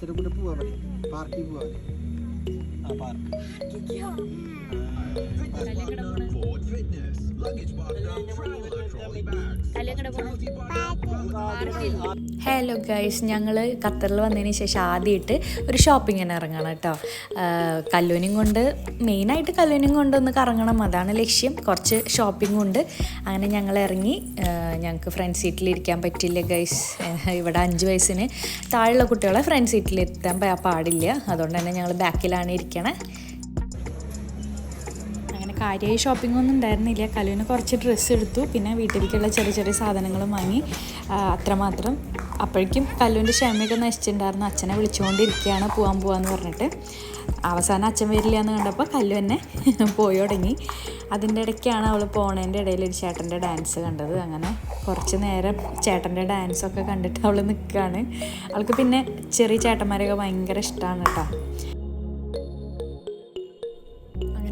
അച്ഛനെ കൂടെ പോവാൻ മതി പാർക്കിൽ പോവാൻ ആ park luggage traveler trolley bags. Hello guys ഞങ്ങൾ ഖത്തറിൽ വന്നതിന് ശേഷം ആദ്യമായിട്ട് ഒരു ഷോപ്പിങ്ങിന് ഇറങ്ങണം കേട്ടോ. കല്ലൂനും കൊണ്ട് മെയിനായിട്ട് കല്ലൂനും കൊണ്ടൊന്ന് കറങ്ങണം. അതാണ് ലക്ഷ്യം. കുറച്ച് ഷോപ്പിംഗ് ഉണ്ട്. അങ്ങനെ ഞങ്ങൾ ഇറങ്ങി. ഞങ്ങൾക്ക് ഫ്രണ്ട് സീറ്റിലിരിക്കാൻ പറ്റില്ല ഗൈസ് ഇവിടെ അഞ്ച് വയസ്സിന് താഴെയുള്ള കുട്ടികളെ ഫ്രണ്ട് പാ- പാടില്ല. അതുകൊണ്ട് തന്നെ ഞങ്ങൾ ബാക്കിലാണ് ഇരിക്കണേ. കാര്യമായി ഒന്നും ഉണ്ടായിരുന്നില്ല. കലുവിന് കുറച്ച് ഡ്രസ്സ് എടുത്തു. പിന്നെ വീട്ടിലേക്കുള്ള ചെറിയ ചെറിയ സാധനങ്ങളും വാങ്ങി. അത്രമാത്രം. അപ്പോഴേക്കും കല്ലുവിന്റെ ക്ഷമയൊക്കെ നശിച്ചിട്ടുണ്ടായിരുന്നു. അച്ഛനെ വിളിച്ചുകൊണ്ടിരിക്കുകയാണ് പോകാൻ പോകാന്ന് പറഞ്ഞിട്ട്. അവസാനം അച്ഛൻ വരില്ല എന്ന് കണ്ടപ്പോൾ കല്ലു തന്നെ പോയി തുടങ്ങി. അതിന്റെ ഇടയ്ക്കാണ് അവൾ പോണേന്റെ ഇടയിൽ ഒരു ചേട്ടന്റെ ഡാൻസ് കണ്ടത്. അങ്ങനെ കുറച്ച് നേരം ചേട്ടന്റെ ഡാൻസൊക്കെ കണ്ടിട്ട് അവൾ നിൽക്കുകയാണ് അവൾക്ക് പിന്നെ ചെറിയ ചേട്ടന്മാരെയൊക്കെ ഭയങ്കര ഇഷ്ടമാണ് കേട്ടോ.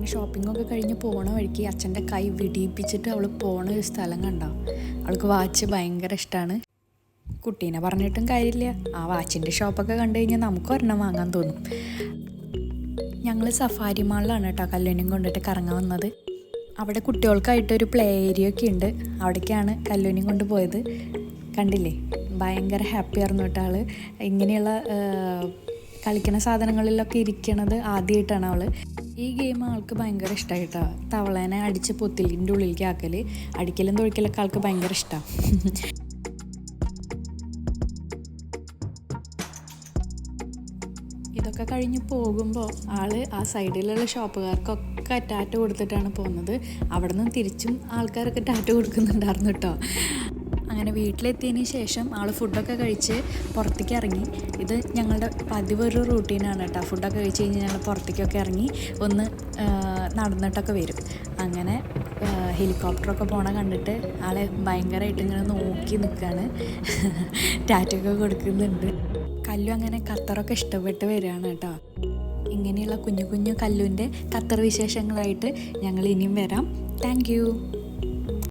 അങ്ങനെ ഷോപ്പിംഗ് ഒക്കെ കഴിഞ്ഞ് പോണ വഴിക്ക് അച്ഛന്റെ കൈ വിടിയിപ്പിച്ചിട്ട് അവൾ പോണ ഒരു സ്ഥലം കണ്ടോ? അവൾക്ക് വാച്ച് ഭയങ്കര ഇഷ്ടമാണ് കുട്ടീനെ പറഞ്ഞിട്ടും കാര്യമില്ല. ആ വാച്ചിന്റെ ഷോപ്പൊക്കെ കണ്ടു കഴിഞ്ഞാൽ നമുക്ക് ഒരെണ്ണം വാങ്ങാൻ തോന്നും. ഞങ്ങൾ സഫാരി മാളിലാണ് കേട്ടോ കല്ലുവിനും കൊണ്ടിട്ട് കറങ്ങാൻ വന്നത്. അവിടെ കുട്ടികൾക്കായിട്ടൊരു പ്ലേ ഏരിയ ഒക്കെ ഉണ്ട്. അവിടേക്കാണ് കല്ലുവിനും കൊണ്ട് പോയത്. കണ്ടില്ലേ? ഭയങ്കര ഹാപ്പി ആയിരുന്നു കേട്ടോ ആൾ. ഇങ്ങനെയുള്ള കളിക്കുന്ന സാധനങ്ങളിലൊക്കെ ഇരിക്കണത് ആദ്യമായിട്ടാണ് അവൾ. ഈ ഗെയിം ആൾക്ക് ഭയങ്കര ഇഷ്ടമായിട്ടാ തവളേനെ അടിച്ച് പൊത്തിലിന്റെ ഉള്ളിലേക്ക് ആക്കൽ. അടിക്കലും തൊഴിക്കലൊക്കെ ആൾക്ക് ഭയങ്കര ഇഷ്ടമാണ് ഇതൊക്കെ കഴിഞ്ഞ് പോകുമ്പോൾ ആൾ ആ സൈഡിലുള്ള ഷോപ്പുകാർക്കൊക്കെ ടാറ്റ കൊടുത്തിട്ടാണ് പോകുന്നത്. അവിടെ നിന്ന് തിരിച്ചും ആൾക്കാരൊക്കെ ടാറ്റ കൊടുക്കുന്നുണ്ടായിരുന്നു കേട്ടോ അങ്ങനെ വീട്ടിലെത്തിയതിന് ശേഷം ആൾ ഫുഡൊക്കെ കഴിച്ച് പുറത്തേക്ക് ഇറങ്ങി. ഇത് ഞങ്ങളുടെ പതിവൊരു റൂട്ടീനാണ് കേട്ടോ. ഫുഡൊക്കെ കഴിച്ച് കഴിഞ്ഞ് ഞങ്ങൾ പുറത്തേക്കൊക്കെ ഇറങ്ങി ഒന്ന് നടന്നിട്ടൊക്കെ വരും. അങ്ങനെ ഹെലികോപ്റ്ററൊക്കെ പോണ കണ്ടിട്ട് ആളെ ഭയങ്കരമായിട്ട് ഇങ്ങനെ നോക്കി നിൽക്കുകയാണ് ടാറ്റൊക്കെ കൊടുക്കുന്നുണ്ട്. കല്ലു അങ്ങനെ ഖത്തറൊക്കെ ഇഷ്ടപ്പെട്ട് വരികയാണ് കേട്ടോ. ഇങ്ങനെയുള്ള കുഞ്ഞു കുഞ്ഞു കല്ലുവിന്റെ ഖത്തർ വിശേഷങ്ങളായിട്ട് ഞങ്ങൾ ഇനിയും വരാം. താങ്ക്